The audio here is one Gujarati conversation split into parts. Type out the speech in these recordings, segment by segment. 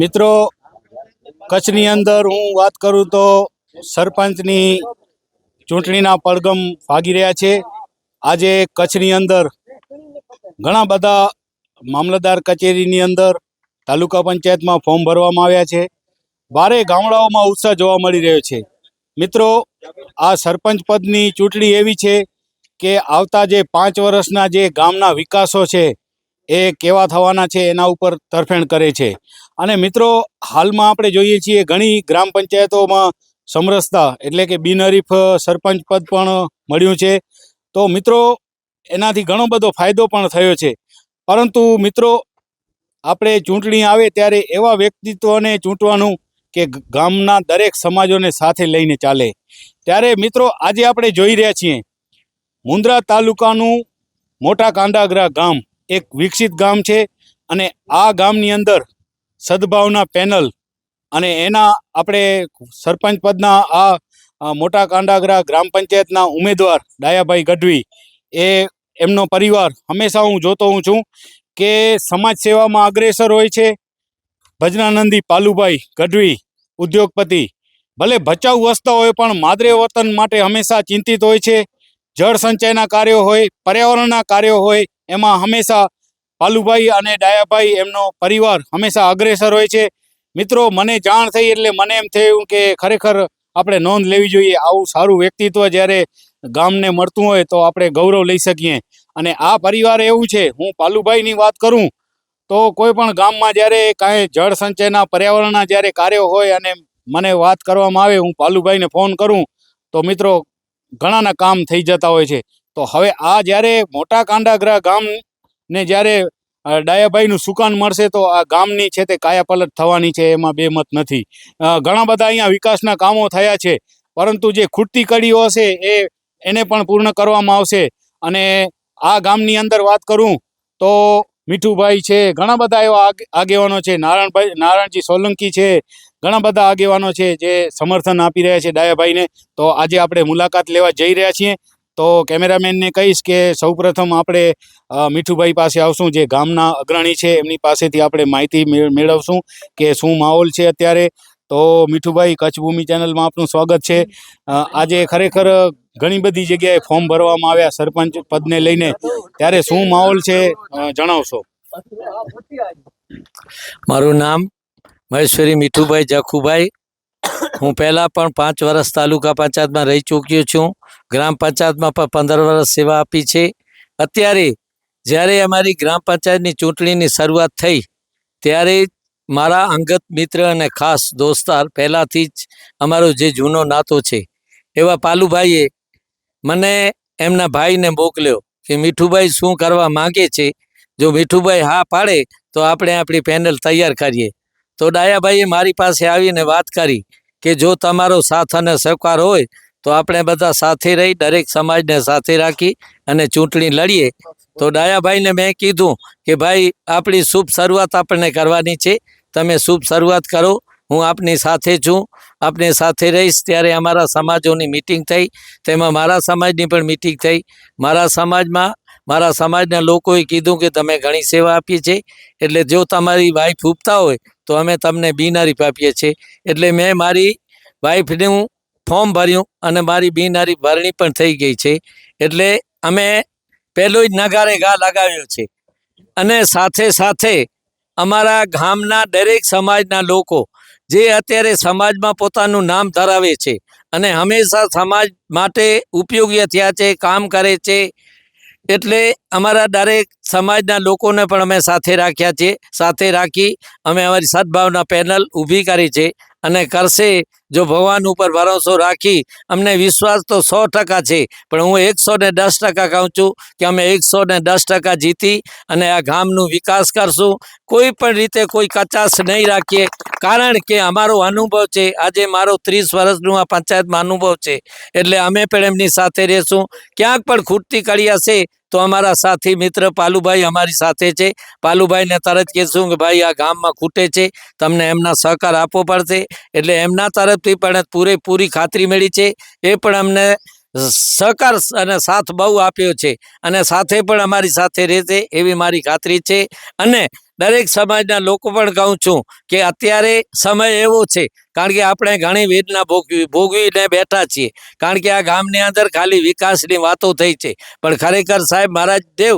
મિત્રો, કચ્છની અંદર હું વાત કરું તો સરપંચની ચૂંટણીના પડગમ ભાગી રહ્યા છે. આજે કચ્છની અંદર ઘણા બધા મામલતદાર કચેરીની અંદર તાલુકા પંચાયતમાં ફોર્મ ભરવામાં આવ્યા છે. બારે ગામડાઓમાં ઉત્સાહ જોવા મળી રહ્યો છે. મિત્રો, આ સરપંચ પદની ચૂંટણી એવી છે કે આવતા જે પાંચ વર્ષના જે ગામના વિકાસો છે, એ કેવા થવાના છે એના ઉપર તરફેણ કરે છે. અને મિત્રો, હાલમાં આપણે જોઈએ છીએ ઘણી ગ્રામ પંચાયતોમાં સમરસતા એટલે કે બિનહરીફ સરપંચ પદ પણ મળ્યું છે. તો મિત્રો, એનાથી ઘણો બધો ફાયદો પણ થયો છે. પરંતુ મિત્રો, આપણે ચૂંટણી આવે ત્યારે એવા વ્યક્તિત્વને ચૂંટવાનું કે ગામના દરેક સમાજોને સાથે લઈને ચાલે. ત્યારે મિત્રો, આજે આપણે જોઈ રહ્યા છીએ મુન્દ્રા તાલુકાનું મોટા કાંડાગરા ગામ એક વિકસિત ગામ છે અને આ ગામની અંદર સદભાવના પેનલ અને એના આપણે સરપંચ પદના આ મોટા કાંડાગરા ગ્રામ પંચાયતના ઉમેદવાર ડાયાભાઈ ગઢવી એ એમનો પરિવાર હંમેશા હું જોતો હું છું કે સમાજ સેવામાં અગ્રેસર હોય છે. ભજનાનંદી પાલુભાઈ ગઢવી ઉદ્યોગપતિ. ભલે ભચાઉ વસતા હોય પણ માદરે વતન માટે હંમેશા ચિંતિત હોય છે. જળ સંચયના કાર્યો હોય, પર્યાવરણના કાર્યો હોય, એમાં હંમેશા પાલુભાઈ અને ડાયાભાઈ એમનો પરિવાર હંમેશા અગ્રેસર હોય છે. મિત્રો, મને જાણ થઈ એટલે મને એમ થયું કે ખરેખર આપણે નોંધ લેવી જોઈએ આવું સારું વ્યક્તિત્વ જ્યારે ગામને મળતું હોય તો આપણે ગૌરવ લઈ શકીએ. અને આ પરિવાર એવું છે, હું પાલુભાઈની વાત કરું તો કોઈ પણ ગામમાં જ્યારે કાંઈ જળ સંચયના પર્યાવરણના જ્યારે કાર્યો હોય અને મને વાત કરવામાં આવે, હું પાલુભાઈને ફોન કરું તો મિત્રો, ઘણાના કામ થઈ જતા હોય છે. તો હવે આ જ્યારે મોટા કાંડાગ્રા ગામને જ્યારે ડાયાભાઈનું સુકાન મળશે તો આ ગામની છે તે કાયાપલટ થવાની છે, એમાં બે મત નથી. ઘણા બધા અહીંયા વિકાસના કામો થયા છે, પરંતુ જે ખૂટતી કડીઓ હશે એ, એને પણ પૂર્ણ કરવામાં આવશે. અને આ ગામની અંદર વાત કરું તો મીઠુભાઈ છે, ઘણા બધા એવા આગેવાનો છે, નારાયણભાઈ, નારાયણજી સોલંકી છે, ઘણા બધા આગેવાનો છે જે સમર્થન આપી રહ્યા છે ડાયાભાઈને. તો આજે આપણે મુલાકાત લેવા જઈ રહ્યા છીએ. તો કેમેરામેનને કહીશ કે સૌપ્રથમ આપણે મીઠુભાઈ પાસે આવશું, જે ગામના અગ્રણી છે, એમની પાસેથી આપણે માહિતી મેળ- મેળવશું કે શું માહોલ છે અત્યારે. તો મીઠુભાઈ કચ્છ ભૂમિ ચેનલમાં આપનું સ્વાગત છે. આજે ખરેખર ઘણી બધી જગ્યાએ ફોર્મ ભરવામાં આવ્યા, સરપંચ પદને લઈને. ત્યારે શું માહોલ છે જણાવશો? મારું નામ મહેશ્વરી મીઠુભાઈ જખુભાઈ. હું પહેલાં પણ પાંચ વર્ષ તાલુકા પંચાયતમાં રહી ચૂક્યો છું. ગ્રામ પંચાયતમાં પણ પંદર વર્ષ સેવા આપી છે. અત્યારે જ્યારે અમારી ગ્રામ પંચાયતની ચૂંટણીની શરૂઆત થઈ, ત્યારે મારા અંગત મિત્ર અને ખાસ દોસ્તાર પહેલાંથી જ અમારો જે જૂનો નાતો છે, એવા પાલુભાઈએ મને એમના ભાઈને મોકલ્યો કે, મીઠુભાઈ, શું કરવા માંગે છે? જો મીઠુભાઈ હા પાડે, તો આપણે આપણી પેનલ તૈયાર કરીએ. તો ડાયાભાઈએ મારી પાસે આવીને વાત કરી કે, જો તમારો સાથ અને સહકાર હોય તો આપણે બધા સાથે રહી, દરેક સમાજને સાથે રાખી અને ચૂંટણી લડીએ. તો ડાયાભાઈને મેં કીધું કે ભાઈ, આપણી શુભ શરૂઆત આપણને કરવાની છે. તમે શુભ શરૂઆત કરો. હું આપની સાથે છું. આપની સાથે રહીશ ત્યારે અમારા સમાજોની મિટિંગ થઈ. તેમાં મારા સમાજની પણ મિટિંગ થઈ. મારા સમાજમાં, મારા સમાજના લોકોએ કીધું કે તમે ઘણી સેવા આપી છે એટલે જો તમારી વાઈફ ઉપતા હોય, તો અમે તમને બિનહરીફ આપીએ છીએ. એટલે મેં મારી વાઈફનું ફોર્મ ભર્યું અને મારી બિનહરીફ ભરણી પણ થઈ ગઈ છે. એટલે અમે પહેલો જ નગારે ઘા લગાવ્યો છે. અને સાથે સાથે અમારા ગામના દરેક સમાજના લોકો જે અત્યારે સમાજમાં પોતાનું નામ ધરાવે છે અને હંમેશા સમાજ માટે ઉપયોગી થયા છે, કામ કરે છે. એટલે અમારા દરેક સમાજના લોકોને પણ અમે સાથે રાખ્યા છે. સાથે રાખી અમે અમારી સદભાવના પેનલ ઊભી કરી છે. અને કરશે. જો ભગવાન ઉપર ભરોસો રાખી, અમને વિશ્વાસ તો સો ટકા છે, પણ હું એકસો ને દસ ટકા કહું છું કે અમે એકસો ને દસ ટકા જીતી અને આ ગામનું વિકાસ કરશું. કોઈ પણ રીતે કોઈ કચાશ નહીં રાખીએ, કારણ કે અમારો અનુભવ છે, આજે મારો ત્રીસ વર્ષનું આ પંચાયતમાં અનુભવ છે, એટલે અમે પણ એમની સાથે રહેશું. ક્યાંક પણ ખૂટતી કડી હશે તો અમારા સાથી મિત્ર પાલુભાઈ અમારી સાથે છે. પાલુભાઈને તરત કહેશું કે ભાઈ આ ગામમાં ખૂટે છે. તમને એમના સહકાર આપવો પડશે. એટલે એમના તરફથી પણ પૂરેપૂરી ખાતરી મળી છે. એ પણ અમને સહકાર અને સાથ બહુ આપ્યો છે. અને સાથે પણ અમારી સાથે રહેશે એવી મારી ખાતરી છે. અને દરેક સમાજના લોકો પણ કહું છું કે અત્યારે સમય એવો છે, કારણ કે આપણે ઘણી વેદના ભોગવી, ભોગવીને બેઠા છીએ. કારણ કે આ ગામની અંદર ખાલી વિકાસની વાતો થઈ છે. પણ ખરેખર સાહેબ, મહારાજ દેવ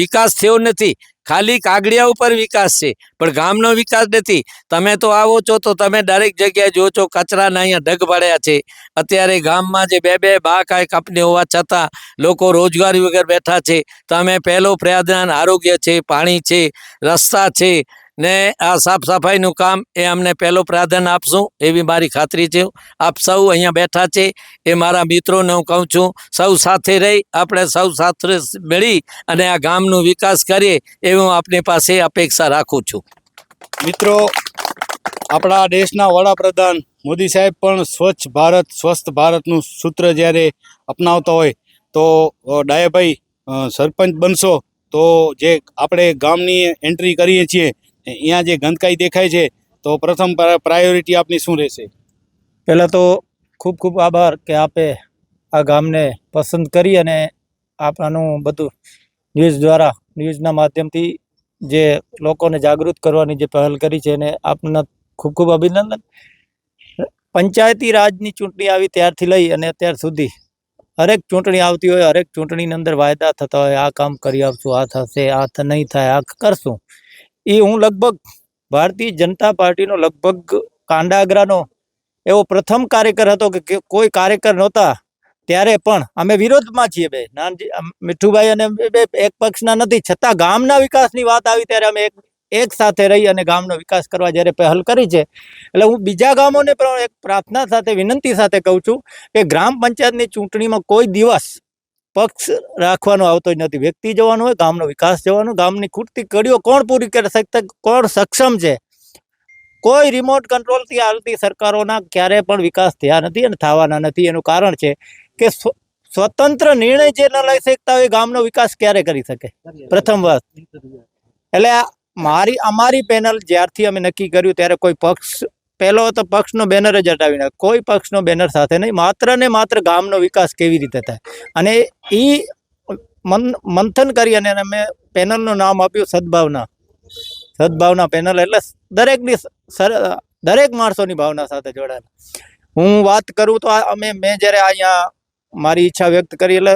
વિકાસ થયો નથી. ખાલી કાગડિયા ઉપર વિકાસ છે, પણ ગામનો વિકાસ નથી. તમે તો આવો છો તો તમે દરેક જગ્યાએ જો છો કચરાના અહીંયા ઢગ પડ્યા છે. અત્યારે ગામમાં જે બે બે બા કાંઈ કંપની હોવા છતાં લોકો રોજગારી વગર બેઠા છે. તમે પહેલો પ્રાધાન આરોગ્ય છે, પાણી છે, રસ્તા છે ને આ સાફ સફાઈનું કામ એ અમને પહેલું પ્રાધાન આપશું, એવી મારી ખાતરી છે. આપ સૌ અહીંયા બેઠા છે, એ મારા મિત્રોને હું કહું છું, સૌ સાથે રહી, આપણે સૌ સાથે મળી અને આ ગામનો વિકાસ કરીએ, એવી હું આપની પાસે અપેક્ષા રાખું છું. મિત્રો, આપણા દેશના વડાપ્રધાન મોદી સાહેબ પણ સ્વચ્છ ભારત, સ્વસ્થ ભારતનું સૂત્ર જ્યારે અપનાવતા હોય, તો ડાયાભાઈ સરપંચ બનશો, તો જે આપણે ગામની એન્ટ્રી કરીએ છીએ અહીંયા જે ગંદકાઈ દેખાય છે, તો પ્રથમ પ્રાયોરિટી આપની શું રહેશે? પહેલાં તો ખૂબ ખૂબ આભાર કે આપે આ ગામને પસંદ કરી અને આપણાનું બધું ન્યૂઝ દ્વારા, ન્યૂઝના માધ્યમથી જે લોકોને જાગૃત કરવાની જે પહેલ કરી છે એને આપના ખૂબ ખૂબ અભિનંદન. પંચાયતી રાજની ચૂંટણી આવી ત્યારથી લઈ અને અત્યાર સુધી હરેક ચૂંટણી આવતી હોય, હરેક ચૂંટણીની અંદર વાયદા થતા હોય, આ કામ કરી આપશું આ થશે, આ નહીં થાય, આ કરશું. એ હું લગભગ ભારતીય જનતા પાર્ટીનો લગભગ કાંડાગરાનો એવો પ્રથમ કાર્યકર હતો કે કોઈ કાર્યકર નહોતા, ત્યારે પણ અમે વિરોધમાં છીએ બે. નાનજી મીઠુભાઈ અને બે એક પક્ષના નથી. છતાં ગામના વિકાસની વાત આવી ત્યારે અમે એક એક સાથે રહી અને ગામનો વિકાસ કરવા જ્યારે પહેલ કરી છે. એટલે હું બીજા ગામોને પણ એક પ્રાર્થના સાથે, વિનંતી સાથે કહું છું કે ગ્રામ પંચાયતની ચૂંટણીમાં કોઈ દિવસ પક્ષ રાખવાનો આવતો જ નથી. વ્યક્તિ જવાનું હોય, ગામનો વિકાસ જવાનું, ગામની ખૂટતી કડીઓ કોણ પૂરી કરી શકતા કોણ સક્ષમ છે? કોઈ રિમોટ કંટ્રોલથી હાલતી સરકારોના ક્યારે પણ વિકાસ થયા નથી અને થવાના નથી. એનું કારણ છે કે સ્વ- સ્વતંત્ર નિર્ણય જે ન લઈ શકતા હોય, ગામનો વિકાસ ક્યારે કરી શકે? પ્રથમ વાત. એટલે મારી, અમારી પેનલ જ્યારથી અમે નક્કી કર્યું, ત્યારે કોઈ પક્ષ પહેલો તો પક્ષનો બેનર જ હટાવી નાખ. કોઈ પક્ષનો બેનર સાથે નહીં. માત્ર ને માત્ર ગામનો વિકાસ કેવી રીતે થાય? અને એ મન, મંથન કરી અને અમે પેનલનું નામ આપ્યું સદભાવના. સદભાવના પેનલ એટલે દરેકની દરેક માણસોની ભાવના સાથે જોડાયેલા. હું વાત કરું તો અમે, મેં જ્યારે અહીંયા મારી ઈચ્છા વ્યક્ત કરી એટલે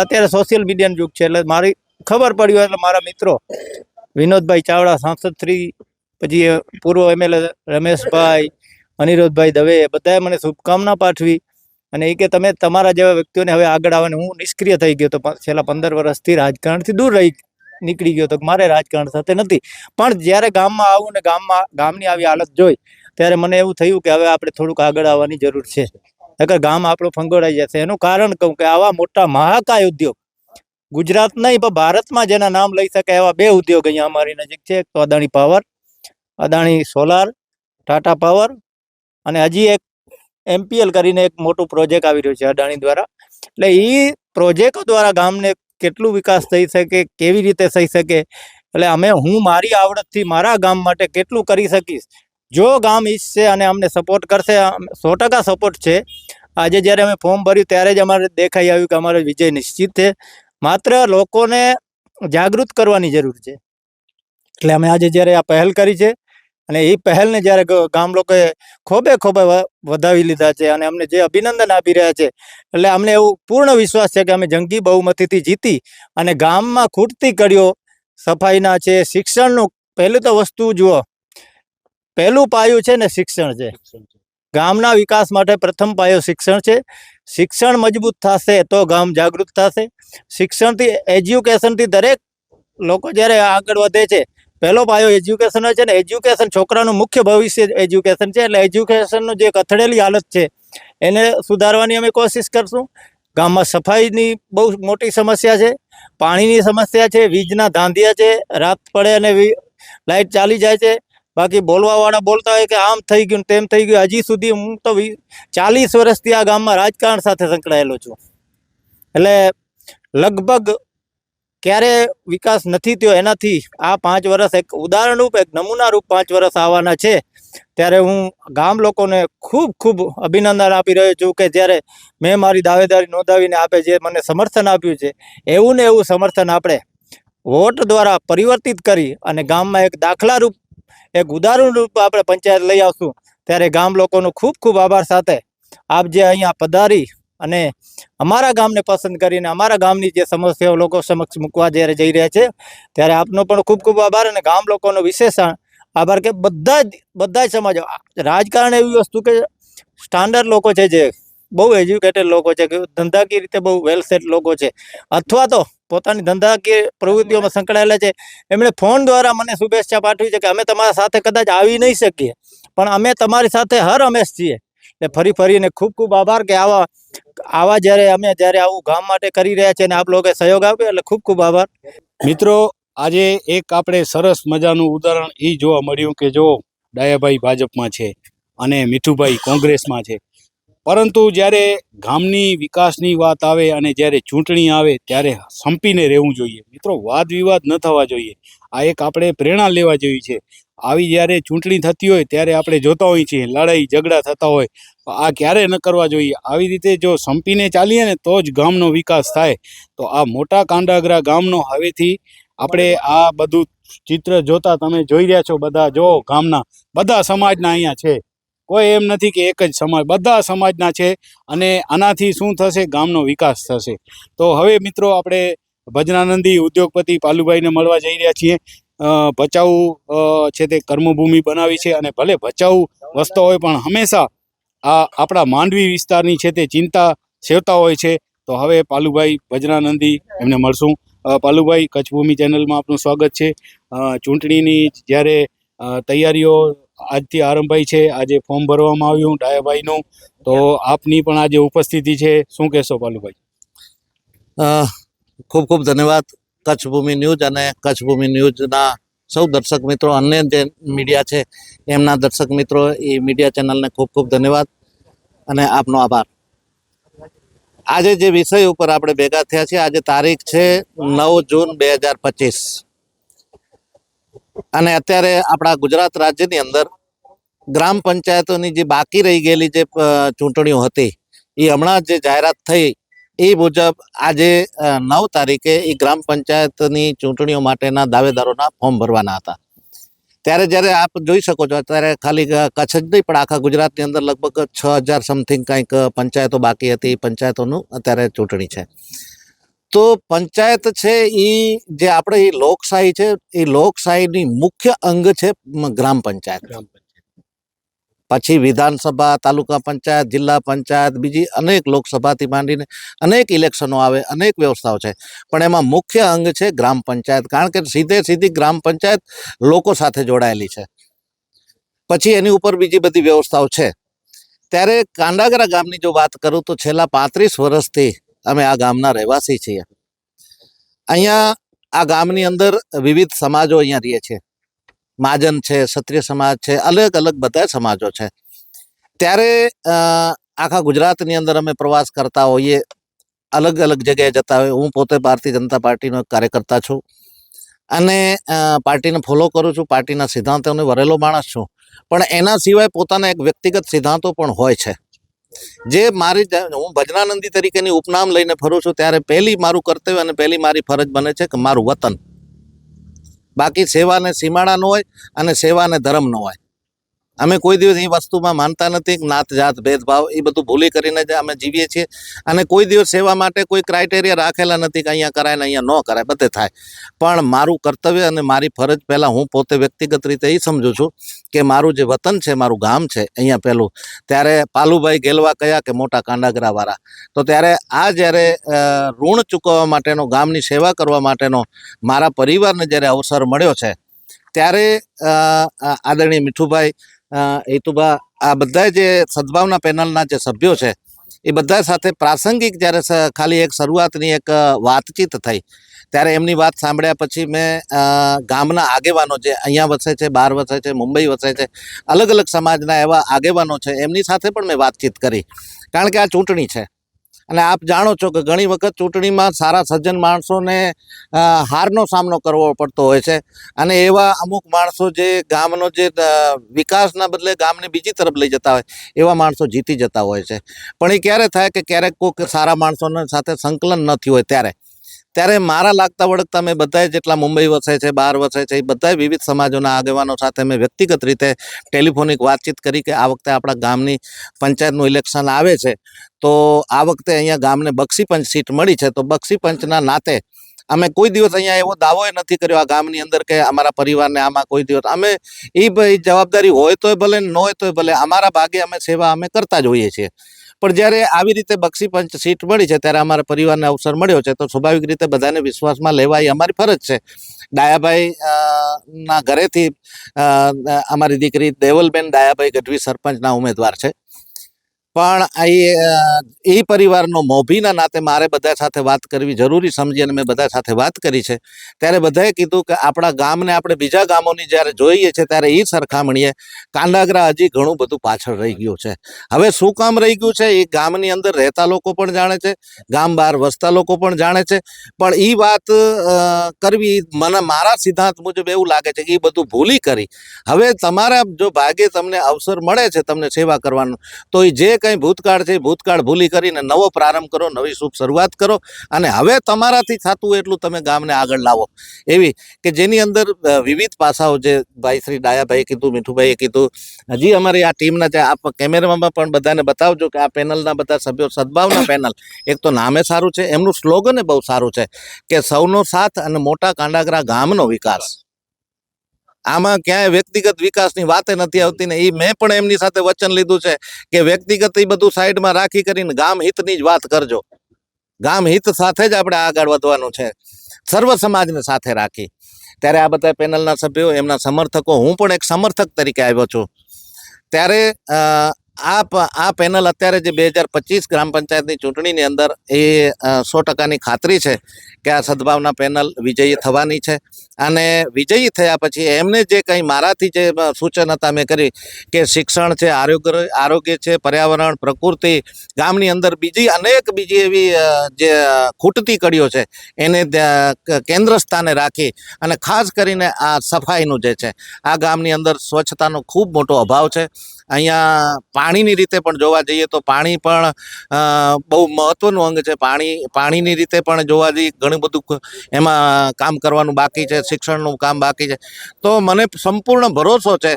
અત્યારે સોશિયલ મીડિયાનું યુગ છે એટલે મારી ખબર પડી હોય એટલે મારા મિત્રો વિનોદભાઈ ચાવડા, સાંસદ શ્રી પછી પૂર્વ એમએલએ રમેશભાઈ, અનિરુદ્ધભાઈ દવે, બધાએ મને શુભકામના પાઠવી. અને એ કે તમે તમારા જેવા વ્યક્તિઓને હવે આગળ આવવાનું. હું નિષ્ક્રિય થઈ ગયો તો છેલ્લા પંદર વર્ષથી રાજકારણથી દૂર રહી નીકળી ગયો તો મારે રાજકારણ સાથે નથી. પણ જ્યારે ગામમાં આવું ને ગામમાં ગામની આવી હાલત જોઈ, ત્યારે મને એવું થયું કે હવે આપણે થોડુંક આગળ આવવાની જરૂર છે. નકર ગામ આપણું ફંગોળાઈ જશે. એનું કારણ કહું કે આવા મોટા મહાકાય ઉદ્યોગ, ગુજરાત નહીં, પણ ભારતમાં જેના નામ લઈ શકાય એવા બે ઉદ્યોગ અહીંયા અમારી નજીક છે. એક તો Adani power Adani solar, Tata power અને હજી એક એમપીએલ કરીને એક મોટું પ્રોજેક્ટ આવી રહ્યું છે અદાણી દ્વારા. એટલે એ પ્રોજેક્ટો દ્વારા ગામને કેટલું વિકાસ થઈ શકે, કેવી રીતે થઈ શકે? એટલે અમે, હું મારી આવડતથી મારા ગામ માટે કેટલું કરી શકીશ? જો ગામ ઈચ્છશે અને અમને સપોર્ટ કરશે સો સપોર્ટ છે. આજે જ્યારે અમે ફોર્મ ભર્યું ત્યારે જ અમારે દેખાઈ આવ્યું કે અમારો વિજય નિશ્ચિત છે. માત્ર લોકોને જાગૃત કરવાની જરૂર છે. એટલે અમે આજે જ્યારે આ પહેલ કરી છે અને એ પહેલને જ્યારે ગામ લોકોએ ખોબે ખોબે વધાવી લીધા છે અને અમને જે અભિનંદન આપી રહ્યા છે એટલે અમને એવું પૂર્ણ વિશ્વાસ છે કે અમે જંગી બહુમતીથી જીતી અને ગામમાં ખૂટતી કડીઓ સફાઈના છે શિક્ષણનું પહેલું તો વસ્તુ જુઓ પહેલું પાયું છે ને શિક્ષણ છે. ગામના વિકાસ માટે પ્રથમ પાયો શિક્ષણ છે. શિક્ષણ મજબૂત થશે તો ગામ જાગૃત થશે. શિક્ષણથી એજ્યુકેશનથી દરેક લોકો જ્યારે આગળ વધે છે પહેલો પાયો એજ્યુકેશન છે ને એજ્યુકેશન છોકરાનું મુખ્ય ભવિષ્ય એજ્યુકેશન છે એટલે એજ્યુકેશનનું જે કથળેલી હાલત છે, એને સુધારવાની અમે કોશિશ કરશું. ગામમાં સફાઈની બહુ મોટી સમસ્યા છે, પાણીની સમસ્યા છે, વીજના ધાંધિયા છે, રાત પડે અને લાઇટ ચાલી જાય છે. બાકી બોલવાવાળા બોલતા હોય કે આમ થઈ ગયું તેમ થઈ ગયું, હજી સુધી હું તો ચાલીસ વર્ષથી આ ગામમાં રાજકારણ સાથે સંકળાયેલો છું. એટલે લગભગ ક્યારે વિકાસ નથી થયો એનાથી આ પાંચ વર્ષ એક ઉદાહરણરૂપ એક નમૂનારૂપ પાંચ વર્ષ આવવાના છે. ત્યારે હું ગામ લોકોને ખૂબ ખૂબ અભિનંદન આપી રહ્યો છું કે જ્યારે મેં મારી દાવેદારી નોંધાવીને આપે જે મને સમર્થન આપ્યું છે, એવું ને એવું સમર્થન આપણે વોટ દ્વારા પરિવર્તિત કરી અને ગામમાં એક દાખલારૂપ એક ઉદાહરણ રૂપ આપણે પંચાયત લઈ આવશું. ત્યારે ગામ લોકોનો ખૂબ ખૂબ આભાર સાથે આપ જે અહીંયા પધારી અને અમારા ગામને પસંદ કરીને અમારા ગામની જે સમસ્યાઓ લોકો સમક્ષ મૂકવા જ્યારે જઈ રહ્યા છે, ત્યારે આપનો પણ ખૂબ ખૂબ આભાર અને ગામ લોકોનો વિશેષ આભાર કે બધા જ બધા જ સમાજો, રાજકારણ એવી વસ્તુ કે સ્ટાન્ડર્ડ લોકો છે જે, બહુ એજ્યુકેટેડ લોકો છે, કે ધંધાકીય રીતે બહુ વેલ સેટ લોકો છે, અથવા તો પોતાની ધંધાકીય પ્રવૃત્તિઓમાં સંકળાયેલા છે, એમણે ફોન દ્વારા મને શુભેચ્છા પાઠવી છે કે અમે તમારા સાથે કદાચ આવી નહીં શકીએ, પણ અમે તમારી સાથે હર હંમેશ છીએ, એટલે ફરી ફરીને ખૂબ ખૂબ આભાર કે આવા આવા જ્યારે અમે જ્યારે આવું ગામ માટે કરી રહ્યા અને આપ લોકોએ સહયોગ આપ્યો, એટલે ખૂબ ખૂબ આભાર. મિત્રો, આજે એક આપણે સરસ મજાનું ઉદાહરણ એ જોવા મળ્યું કે જો ડાયાભાઈ ભાજપમાં છે અને મીઠુભાઈ કોંગ્રેસમાં છે. પરંતુ જ્યારે ગામની વિકાસની વાત આવે અને જ્યારે ચૂંટણી આવે ત્યારે સંપીને રહેવું જોઈએ. મિત્રો, વાદ વિવાદ ન થવા જોઈએ. આ એક આપણે પ્રેરણા લેવા જેવી છે. આવી જ્યારે ચૂંટણી થતી હોય ત્યારે આપણે જોતા હોઈએ છીએ, લડાઈ, ઝઘડા થતા હોય આ ક્યારે ન કરવા જોઈએ? આવી રીતે જો સંપીને ચાલીએ ને તો જ ગામનો વિકાસ થાય. તો આ મોટા કાંડાગરા ગામનો હવેથી આપણે આ બધું ચિત્ર જોતા તમે જોઈ રહ્યા છો બધા. જો ગામના બધા સમાજના અહીંયા છે. કોઈ એમ નથી કે એક જ સમાજ. બધા સમાજના છે અને આનાથી શું થશે? ગામનો વિકાસ થશે. તો હવે મિત્રો આપણે ભજનાનંદી ઉદ્યોગપતિ પાલુભાઈને મળવા જઈ રહ્યા છીએ. ભચાઉ છે તે કર્મભૂમિ બનાવી છે અને ભલે ભચાઉ વસતો હોય પણ હંમેશા આ આપણા માંડવી વિસ્તારની છે તે ચિંતા સેવતા હોય છે. તો હવે પાલુભાઈ ભજનાનંદી એમને મળશું. પાલુભાઈ, કચ્છભૂમિ ચેનલમાં આપનું સ્વાગત છે. ચૂંટણીની જ્યારે તૈયારીઓ આજથી આરંભાઈ છે, આજે ફોર્મ ભરવામાં આવ્યું ડાયાભાઈનું. તો આપની પણ આજે ઉપસ્થિતિ છે. શું કહેશો પાલુભાઈ? ખૂબ ખૂબ ધન્યવાદ. કચ્છ ભૂમિ ન્યૂઝ અને કચ્છ ભૂમિ ન્યૂઝના સૌ દર્શક મિત્રો, અન્ય જે મીડિયા છે, એમના દર્શક મિત્રો, એ મીડિયા ચેનલને ખૂબ ખૂબ ધન્યવાદ અને આપનો આભાર. આજે જે વિષય ઉપર આપણે ભેગા થયા છીએ, આજે તારીખ છે નવ જૂન બે હજાર પચીસ. અને અત્યારે આપણા ગુજરાત રાજ્યની અંદર ગ્રામ પંચાયતોની જે બાકી રહી ગયેલી જે ચૂંટણીઓ હતી, એ હમણાં જે જાહેરાત થઈ એ મુજબ આજે નવ તારીખે એ ગ્રામ પંચાયતની ચૂંટણીઓ માટેના દાવેદારોના ફોર્મ ભરવાના હતા. ત્યારે જ્યારે આપ જોઈ શકો છો અત્યારે ખાલી કચ્છ જ નહીં પણ આખા ગુજરાતની અંદર લગભગ છ હજાર સમથિંગ કંઈક પંચાયતો બાકી હતી પંચાયતોનું અત્યારે ચૂંટણી છે. તો પંચાયત છે એ જે આપણે એ લોકશાહી છે એ લોકશાહીની મુખ્ય અંગ છે મ, ગ્રામ પંચાયત. પછી વિધાનસભા, તાલુકા પંચાયત, જિલ્લા પંચાયત, બીજી અનેક લોકસભાથી માંડીને અનેક ઇલેક્શનો આવે, અનેક વ્યવસ્થાઓ છે. પણ એમાં મુખ્ય અંગ છે ગ્રામ પંચાયત, કારણ કે સીધે સીધી ગ્રામ પંચાયત લોકો સાથે જોડાયેલી છે. પછી એની ઉપર બીજી બધી વ્યવસ્થાઓ છે. ત્યારે કાંડાગરા ગામની જો વાત કરું તો છેલ્લા પાંત્રીસ વર્ષથી અમે આ ગામના રહેવાસી છીએ. અહીંયા આ ગામની અંદર વિવિધ સમાજો અહીંયા રહીએ છીએ મહાજન છે, ક્ષત્રિય સમાજ છે, અલગ અલગ બધા સમાજો છે. ત્યારે આખા ગુજરાતની અંદર અમે પ્રવાસ કરતા હોઈએ, અલગ અલગ જગ્યાએ જતા હોય હું પોતે ભારતીય જનતા પાર્ટીનો કાર્યકર્તા છું અને પાર્ટીને ફોલો કરું છું, પાર્ટીના સિદ્ધાંતોને વરેલો માણસ છું. પણ એના સિવાય પોતાના એક વ્યક્તિગત સિદ્ધાંતો પણ હોય છે. જે મારી હું ભજનાનંદી તરીકેની ઉપનામ લઈને ફરું છું, ત્યારે પહેલી મારું કર્તવ્ય અને પહેલી મારી ફરજ બને છે કે મારું વતન. બાકી સેવાને સીમાડા ન હોય અને સેવાને ધર્મ ન હોય. અમે કોઈ દિવસ એ વસ્તુમાં માનતા નથી નાત, જાત, ભેદભાવ એ બધું ભૂલી કરીને જ અમે જીવીએ છીએ. અને કોઈ દિવસ સેવા માટે કોઈ ક્રાઇટેરિયા રાખેલા નથી કે અહીંયા કરાય ને અહીંયા ન કરાય, બધે થાય. પણ મારું કર્તવ્ય અને મારી ફરજ પહેલાં હું પોતે વ્યક્તિગત રીતે એ સમજું છું કે મારું જે વતન છે, મારું ગામ છે, અહીંયા પહેલું. ત્યારે પાલુભાઈ ગેલવા કયા કે મોટા કાંડાગરાવાળા. તો ત્યારે આ જ્યારે ઋણ ચૂકવવા માટેનો, ગામની સેવા કરવા માટેનો મારા પરિવારને જ્યારે અવસર મળ્યો છે, ત્યારે આદરણીય મીઠુભાઈ હેતુભા આ બધા જે સદભાવના પેનલના જે સભ્યો છે, એ બધા સાથે પ્રાસંગિક જ્યારે ખાલી એક શરૂઆતની એક વાતચીત થઈ, ત્યારે એમની વાત સાંભળ્યા પછી મેં ગામના આગેવાનો જે અહીંયા વસે છે, બહાર વસે છે, મુંબઈ વસે છે, અલગ અલગ સમાજના એવા આગેવાનો છે, એમની સાથે પણ મેં વાતચીત કરી. કારણ કે આ ચૂંટણી છે. અને આપ જાણો છો કે ઘણી વખત ચૂંટણીમાં સારા સજ્જન માણસોને હારનો સામનો કરવો પડતો હોય છે. અને એવા અમુક માણસો જે ગામનો જે વિકાસના બદલે ગામને બીજી તરફ લઈ જતા હોય, એવા માણસો જીતી જતા હોય છે. પણ એ ક્યારે થાય કે ક્યારેક કોઈક સારા માણસોને સાથે સંકલન ન થયું હોય ત્યારે. ત્યારે મારા લાગતા વળગતા મેં બધા જેટલા મુંબઈ વસે છે બહાર વસે છે, એ બધા વિવિધ સમાજોના આગેવાનો સાથે મેં વ્યક્તિગત રીતે ટેલિફોનિક વાતચીત કરી કે આ વખતે આપણા ગામની પંચાયતનું ઇલેક્શન આવે છે. તો આ વખતે અહીંયા ગામને બક્ષીપંચ સીટ મળી છે. તો બક્ષીપંચના નાતે અમે કોઈ દિવસ અહીંયા એવો દાવો નથી કર્યો આ ગામની અંદર કે અમારા પરિવારને આમાં કોઈ દિવસ, અમે એ ભાઈ જવાબદારી હોય તોય ભલે ન હોય તોય ભલે, અમારા ભાગે અમે સેવા અમે કરતા જ હોઈએ છીએ. પણ જ્યારે આવી રીતે બક્ષીપંચ સીટ મળી છે, ત્યારે અમારા પરિવારને અવસર મળ્યો છે, તો સ્વાભાવિક રીતે બધાને વિશ્વાસમાં લેવા એ અમારી ફરજ છે. ડાયાભાઈ ના ઘરેથી અમારી દીકરી દેવલબેન ડાયાભાઈ ગઢવી સરપંચના ઉમેદવાર છે. પણ એ પરિવારનો મોભીના નાતે મારે બધા સાથે વાત કરવી જરૂરી સમજી અને મેં બધા સાથે વાત કરી છે. ત્યારે બધાએ કીધું કે આપણા ગામને આપણે બીજા ગામોની જ્યારે જોઈએ છે ત્યારે એ સરખામણીએ કાંડાગરા હજી ઘણું બધું પાછળ રહી ગયું છે. હવે શું કામ રહી ગયું છે? એ ગામની અંદર રહેતા લોકો પણ જાણે છે, ગામ બહાર વસતા લોકો પણ જાણે છે. પણ એ વાત કરવી મને, મારા સિદ્ધાંત મુજબ એવું લાગે છે કે એ બધું ભૂલી કરી. હવે તમારા જો ભાગે તમને અવસર મળે છે તમને સેવા કરવાનો, તો એ જે કંઈ ભૂતકાળ છે ભૂતકાળ ભૂલી કરીને નવો પ્રારંભ કરો, નવી શુભ શરૂઆત કરો અને હવે તમારાથી થતું એટલું તમે ગામને આગળ લાવો. એવી કે જેની અંદર વિવિધ પાસાઓ જે ભાઈ શ્રી ડાયાભાઈએ કીધું, મીઠુભાઈએ કીધું, હજી અમારી આ ટીમના છે આપ કેમેરામાં પણ બધાને બતાવજો કે આ પેનલના બધા સભ્યો સદભાવના પેનલ. એક તો નામે સારું છે, એમનું સ્લોગન બહુ સારું છે કે સૌનો સાથ અને મોટા કાંડાગરા ગામનો વિકાસ. આમાં ક્યાંય વ્યક્તિગત વિકાસની વાતે નથી આવતી ને એ મેં પણ એમની સાથે વચન લીધું છે કે વ્યક્તિગત એ બધું સાઈડમાં રાખી કરીને ગામ હિતની જ વાત કરજો. ગામ હિત સાથે જ આપણે આગળ વધવાનું છે. સર્વ સમાજને સાથે રાખી. ત્યારે આ બધા પેનલના સભ્યો, એમના સમર્થકો, હું પણ એક સમર્થક તરીકે આવ્યો છું. ત્યારે આ આ પેનલ અત્યારે જે બે હજાર પચીસ ગ્રામ પંચાયતની ચૂંટણીની અંદર એ સો ટકાની ખાતરી છે કે આ સદભાવના પેનલ વિજયી થવાની છે. અને વિજયી થયા પછી એમને જે કંઈ મારાથી જે સૂચન હતા મેં કરી કે શિક્ષણ છે, આરોગ્ય આરોગ્ય છે, પર્યાવરણ, પ્રકૃતિ, ગામની અંદર બીજી અનેક બીજી એવી જે ખૂટતી કડીઓ છે એને કેન્દ્ર સ્થાને રાખી અને ખાસ કરીને આ સફાઈનું જે છે, આ ગામની અંદર સ્વચ્છતાનો ખૂબ મોટો અભાવ છે. અહીંયા પાણીની રીતે પણ જોવા જઈએ તો પાણી પણ બહુ મહત્વનું અંગ છે. પાણી, પાણીની રીતે પણ જોવા જઈએ, ઘણું બધું એમાં કામ કરવાનું બાકી છે, શિક્ષણનું કામ બાકી છે. તો મને સંપૂર્ણ ભરોસો છે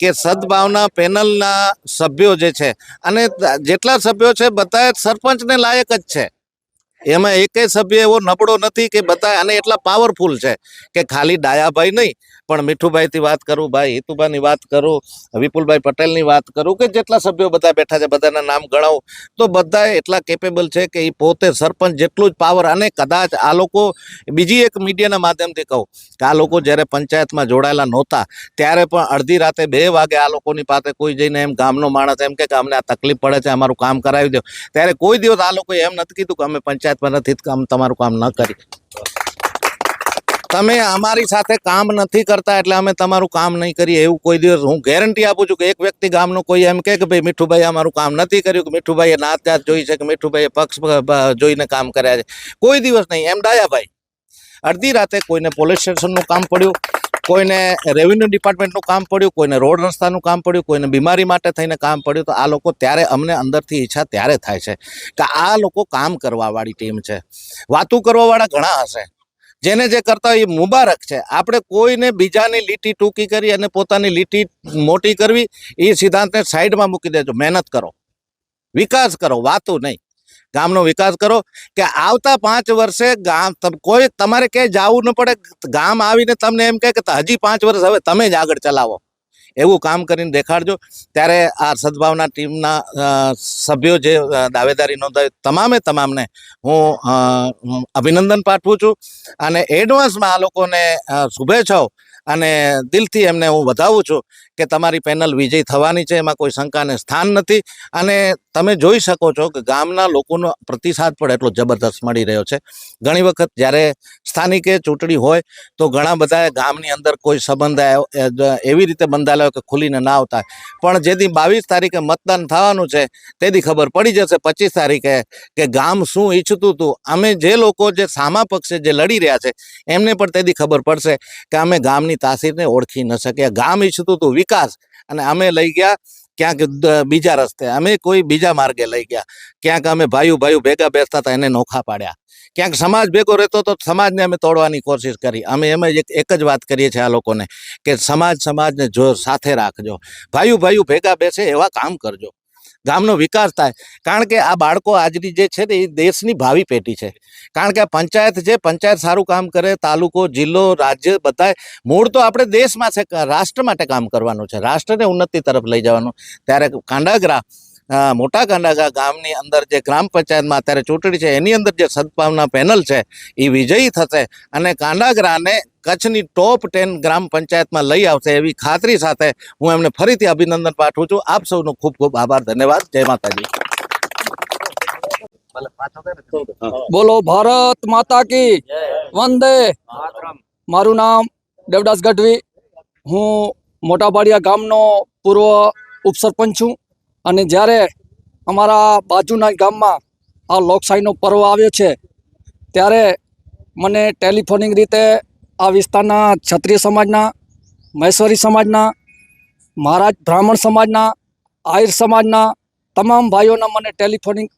કે સદભાવના પેનલના સભ્યો જે છે, અને જેટલા સભ્યો છે બધા સરપંચને લાયક જ છે. એમાં એકેય સભ્ય એવો નબળો નથી કે બધા અને એટલા પાવરફુલ છે કે ખાલી ડાયાભાઈ નહીં પણ મીઠુભાઈથી વાત કરું, ભાઈ હિતુભાઈની વાત કરું, વિપુલભાઈ પટેલની વાત કરું કે જેટલા સભ્યો બધા બેઠા છે, બધાના નામ ગણાવું, તો બધા એટલા કેપેબલ છે કે એ પોતે સરપંચ જેટલું જ પાવર અને કદાચ આ લોકો, બીજી એક મીડિયાના માધ્યમથી કહું કે આ લોકો જ્યારે પંચાયતમાં જોડાયેલા નહોતા, ત્યારે પણ અડધી રાતે બે વાગે આ લોકોની પાસે કોઈ જઈને એમ ગામનો માણસ એમ કે અમને આ તકલીફ પડે છે, અમારું કામ કરાવી દો. ત્યારે કોઈ દિવસ આ લોકોએ એમ નથી કીધું કે અમે પંચાયતમાં નથી, કામ તમારું કામ ન કરી તમે અમારી સાથે કામ નથી કરતા એટલે અમે તમારું કામ નહીં કરીએ એવું કોઈ દિવસ હું ગેરંટી આપું છું કે એક વ્યક્તિ ગામનો કોઈ એમ કે ભાઈ મીઠુભાઈ અમારું કામ નથી કર્યું કે મીઠુભાઈએ નાત જાત જોઈ છે, કે મીઠુભાઈએ પક્ષ જોઈને કામ કર્યા છે. કોઈ દિવસ નહીં. એમ ડાયાભાઈ. અડધી રાતે કોઈને પોલીસ સ્ટેશનનું કામ પડ્યું, કોઈને રેવન્યુ ડિપાર્ટમેન્ટનું કામ પડ્યું, કોઈને રોડ રસ્તાનું કામ પડ્યું, કોઈને બીમારી માટે થઈને કામ પડ્યું, તો આ લોકો ત્યારે અમને અંદરથી ઈચ્છા ત્યારે થાય છે કે આ લોકો કામ કરવાવાળી ટીમ છે. વાતું કરવાવાળા ઘણા હશે. જેને જે કરતા હોય એ મુબારક છે. આપણે કોઈને બીજાની લીટી ટૂંકી કરી અને પોતાની લીટી મોટી કરવી, એ સિદ્ધાંતને સાઈડમાં મૂકી દેજો. મહેનત કરો. વિકાસ કરો, વાતું નહીં. ગામનો વિકાસ કરો કે આવતા પાંચ વર્ષે ગામ કોઈ તમારે ક્યાંય જવું ન પડે. ગામ આવીને તમને એમ કહે કે હજી પાંચ વર્ષ, હવે તમે જ આગળ ચલાવો. એવું કામ કરીને દેખાડજો. ત્યારે આ સદભાવના ટીમના સભ્યો જે દાવેદારી નોંધાવી તમામે તમામને હું અભિનંદન પાઠવું છું અને એડવાન્સમાં આ લોકોને શુભેચ્છાઓ અને દિલથી એમને હું વધાવું છું. કે તમારી પેનલ વિજય થવાની છે, એમાં કોઈ શંકાને સ્થાન નથી. અને તમે જોઈ શકો છો કે ગામના લોકોનો પ્રતિસાદ પણ એટલો જબરદસ્ત મળી રહ્યો છે. ઘણી વખત જ્યારે સ્થાનિકે ચૂંટણી હોય, તો ઘણા બધા ગામની અંદર કોઈ સંબંધ એવી રીતે બંધાયેલો કે ખુલીને ના આવતા. પણ જેથી બાવીસ તારીખે મતદાન થવાનું છે તેથી ખબર પડી જશે પચીસ તારીખે કે ગામ શું ઈચ્છતું હતું. અમે જે લોકો, જે સામા પક્ષે જે લડી રહ્યા છે, એમને પણ તેથી ખબર પડશે કે અમે ગામની તાસીરને ઓળખી ન શક્યા. ગામ ઈચ્છતું હતું વિકાસ. અને અમે લઈ ગયા ક્યાંક બીજા રસ્તે. અમે કોઈ બીજા માર્ગે લઈ ગયા. ક્યાંક અમે ભાઈઓ ભાઈઓ ભેગા બેસતા હતા, એને નોખા પાડ્યા. ક્યાંક સમાજ ભેગો રહેતો તો સમાજને અમે તોડવાની કોશિશ કરી. અમે એમ જ એક જ વાત કરીએ છીએ આ લોકોને કે સમાજ, સમાજને જો સાથે રાખજો. ભાઈઓ ભાઈઓ ભેગા બેસે એવા કામ કરજો. ગામનો વિકાસ થાય. કારણ કે આ બાળકો આજની જે છે ને એ દેશની ભાવિ પેઢી છે. કારણ કે આ પંચાયત છે, પંચાયત સારું કામ કરે, તાલુકો, જિલ્લો, રાજ્ય બધાય. મૂળ તો આપણે દેશમાં છે રાષ્ટ્ર માટે કામ કરવાનું છે. રાષ્ટ્રને ઉન્નતિ તરફ લઈ જવાનું. ત્યારે કાંડાગરા મોટા કાંડાગરા ગામની અંદર જે ગ્રામ પંચાયતમાં અત્યારે ચૂંટણી છે, એની અંદર જે સદભાવના પેનલ છે, એ વિજયી થશે. અને કાંડાગરાને કચ્છની ટોપ ટેન ગ્રામ પંચાયતમાં લઈ આવશે એવી ખાતરી સાથે હું એમને ફરીથી અભિનંદન પાઠવું છું. આપ સૌનો ખૂબ ખૂબ આભાર. ધન્યવાદ. જય માતાજી. બોલો ભારત માતા કી વંદે. મારું નામ દેવદાસ ગઢવી. હું મોટાબાડિયા ગામનો પૂર્વ ઉપસરપંચ છું અને જ્યારે અમારા બાજુના ગામમાં આ લોકશાહીનો પર્વ આવ્યો છે ત્યારે મને ટેલિફોનિક રીતે આ વિસ્તારના ક્ષત્રિય સમાજના, મહેશ્વરી સમાજના, મહારાજ બ્રાહ્મણ સમાજના, આહિર સમાજના તમામ ભાઈઓના મને ટેલિફોનિક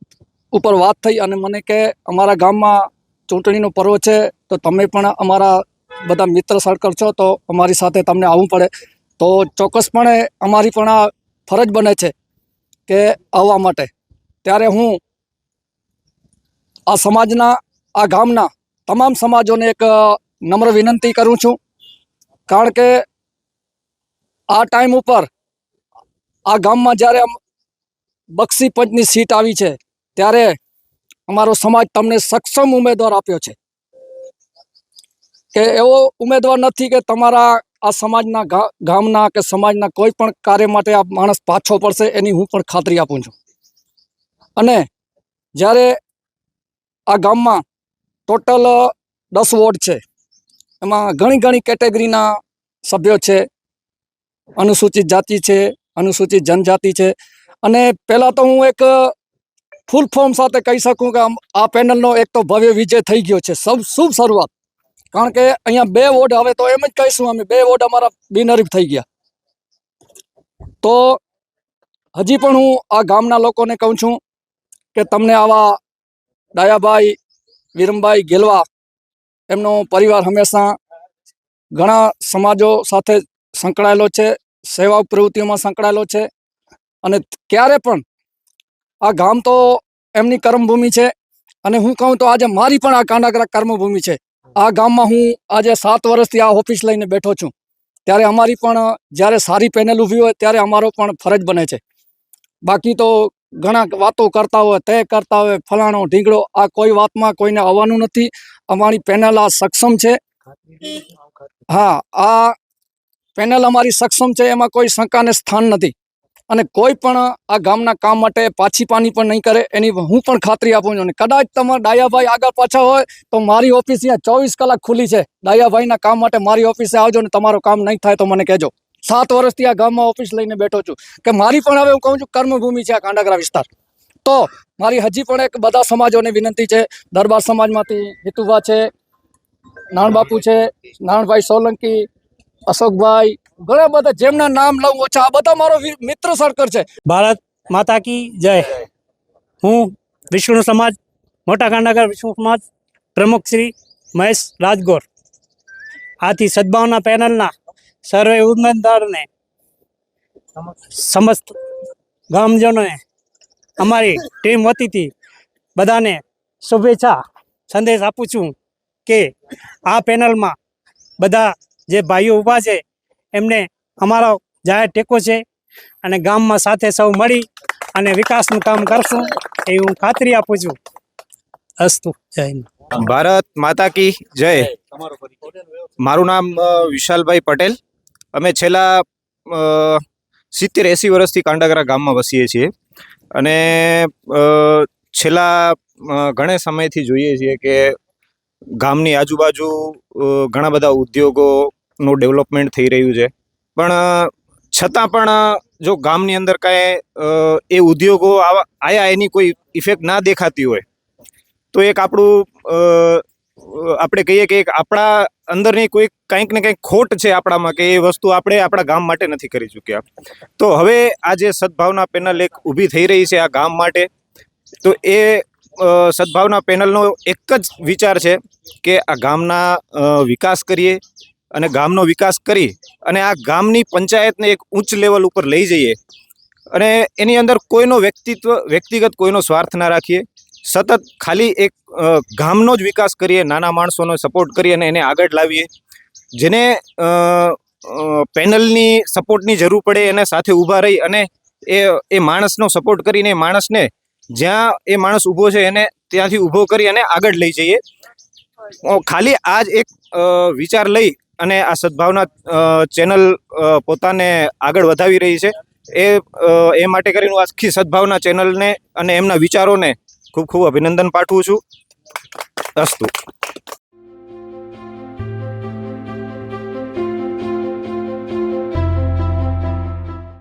ઉપર વાત થઈ અને મને કે અમારા ગામમાં ચૂંટણીનો પર્વ છે, તો તમે પણ અમારા બધા મિત્ર સર્કલ છો, તો અમારી સાથે તમને આવવું પડે. તો ચોક્કસપણે અમારી પણ આ ફરજ બને છે કે આવવા માટે. ત્યારે હું આ સમાજના, આ ગામના તમામ સમાજોને એક નમ્ર વિનંતી કરું છું, કારણ કે આ ટાઈમ ઉપર આ ગામમાં જ્યારે બક્ષી પંચની સીટ આવી છે, ત્યારે અમારો સમાજ તમને સક્ષમ ઉમેદવાર આપ્યો છે. કે એવો ઉમેદવાર નથી કે તમારા આ સમાજના ગામના કે સમાજના કોઈ પણ કાર્ય માટે આ માણસ પાછો પડશે એની હું પણ ખાતરી આપું છું. અને જ્યારે આ ગામમાં ટોટલ દસ વોર્ડ છે એમાં ઘણી ઘણી કેટેગરીના સભ્યો છે. અનુસૂચિત જાતિ છે, અનુસૂચિત જનજાતિ છે. અને પહેલાં તો હું એક ફૂલ ફોર્મ સાથે કહી શકું કે આ પેનલનો એક તો ભવ્ય વિજય થઈ ગયો છે. સૌ, શુભ શરૂઆત. કારણ કે અહીંયા બે વોર્ડ હવે તો એમ જ કહીશું અમે, બે વોર્ડ અમારા બિનહરીફ થઈ ગયા. તો હજી પણ હું આ ગામના લોકોને કહું છું કે તમને આવા ડાયાભાઈ વિરમભાઈ ગેલવા એમનો પરિવાર હંમેશા ઘણા સમાજો સાથે સંકળાયેલો છે, સેવા પ્રવૃત્તિઓમાં સંકળાયેલો છે અને ક્યારે પણ આ ગામ તો એમની કર્મભૂમિ છે અને હું કહું તો આજે મારી પણ આ કાંડાગરા કર્મભૂમિ છે. આ ગામમાં હું આજે સાત વર્ષથી આ ઓફિસ લઈને બેઠો છું. ત્યારે અમારી પણ જ્યારે સારી પેનલ ઊભી હોય ત્યારે અમારો પણ ફરજ બને છે. બાકી તો ઘણા વાતો કરતા હોય, તે કરતા હોય, ફલાણો ઢીંગડો આ કોઈ વાતમાં કોઈને આવવાનું નથી. અમારી પેનલ આ સક્ષમ છે. હા, આ પેનલ અમારી સક્ષમ છે, એમાં કોઈ શંકાને સ્થાન નથી. અને કોઈ પણ આ ગામના કામ માટે પાછી પાની પણ નહીં કરે, એની હું પણ ખાતરી આપું છું. અને કદાચ તમારા ડાયાભાઈ આગળ પાછા હોય, તો મારી ઓફિસ અહીંયા ચોવીસ કલાક ખુલ્લી છે. ડાયાભાઈના કામ માટે મારી ઓફિસે આવજો ને તમારું કામ નહીં થાય તો મને કહેજો. સાત વર્ષથી આ ગામમાં ઓફિસ લઈને બેઠો છું. કે મારી પણ હવે હું કહું છું, કર્મભૂમિ છે આ કાંડાગરા વિસ્તાર. તો મારી હજી પણ એક બધા સમાજોને વિનંતી છે, દરબાર સમાજમાંથી હિતુભા છે નાણબાપુ છે નાણભાઈ સોલંકી, અશોકભાઈ, ઘણા બધા જેમના નામ લઉં ઓછા, આ બધા મારો મિત્ર સર્કલ છે. ભારત માતા કી જય. હું વિષ્ણુ સમાજ, મોટા કાંડાગર વિષ્ણુ સમાજ પ્રમુખ શ્રી મહેશ રાજગોર. આથી સદભાવના પેનલના સર્વે ઉમેદવારને સમસ્ત ગામજનોને અમારી ટીમ વતીથી બધાને શુભેચ્છા સંદેશ આપું છું કે આ પેનલમાં બધા જે ભાઈઓ ઊભા છે એમને અમારો જાહેર ટેકો છે અને ગામમાં સાથે સૌ મળી અને વિકાસનું કામ કરશું એ હું ખાતરી આપું છું. અસ્તુ જય ભારત માતા કી જય. મારું નામ વિશાલભાઈ પટેલ. અમે છેલ્લા સિત્તેર એંસી વર્ષથી કાંડાગરા ગામમાં વસીએ છીએ. અને છેલ્લા ઘણા સમયથી જોઈએ છીએ કે ગામની આજુબાજુ ઘણા બધા ઉદ્યોગોનું ડેવલપમેન્ટ થઈ રહ્યું છે. પણ છતાં પણ જો ગામની અંદર કાંઈ એ ઉદ્યોગો આવા, આયા એની કોઈ ઇફેક્ટ ના દેખાતી હોય, તો એક આપણું આપણે કહીએ કે એક આપણા અંદરની કોઈ કંઈક ને કંઈક ખોટ છે આપણામાં કે એ વસ્તુ આપણે આપણા ગામ માટે નથી કરી ચૂક્યા. તો હવે આ જે સદભાવના પેનલ એક ઊભી થઈ રહી છે આ ગામ માટે, તો એ સદભાવના પેનલનો એક જ વિચાર છે કે આ ગામના વિકાસ કરીએ અને ગામનો વિકાસ કરી અને આ ગામની પંચાયતને એક ઉચ્ચ લેવલ ઉપર લઈ જઈએ અને એની અંદર કોઈનો વ્યક્તિત્વ, વ્યક્તિગત કોઈનો સ્વાર્થ ના રાખીએ. સતત ખાલી એક ગામનો જ વિકાસ કરીએ, નાના માણસોનો સપોર્ટ કરીએ અને એને આગળ લાવીએ. જેને પેનલની સપોર્ટની જરૂર પડે, એને સાથે ઊભા રહી અને એ એ માણસનો સપોર્ટ કરીને માણસને જ્યાં એ માણસ ઊભો છે, એને ત્યાંથી ઊભો કરી અને આગળ લઈ જઈએ. ખાલી આ જ એક વિચાર લઈ અને આ સદભાવના ચેનલ પોતાને આગળ વધાવી રહી છે. એ એ માટે કરીને હું આખી સદભાવના ચેનલને અને એમના વિચારોને ખૂબ ખૂબ અભિનંદન પાઠવું છું. અસ્તુ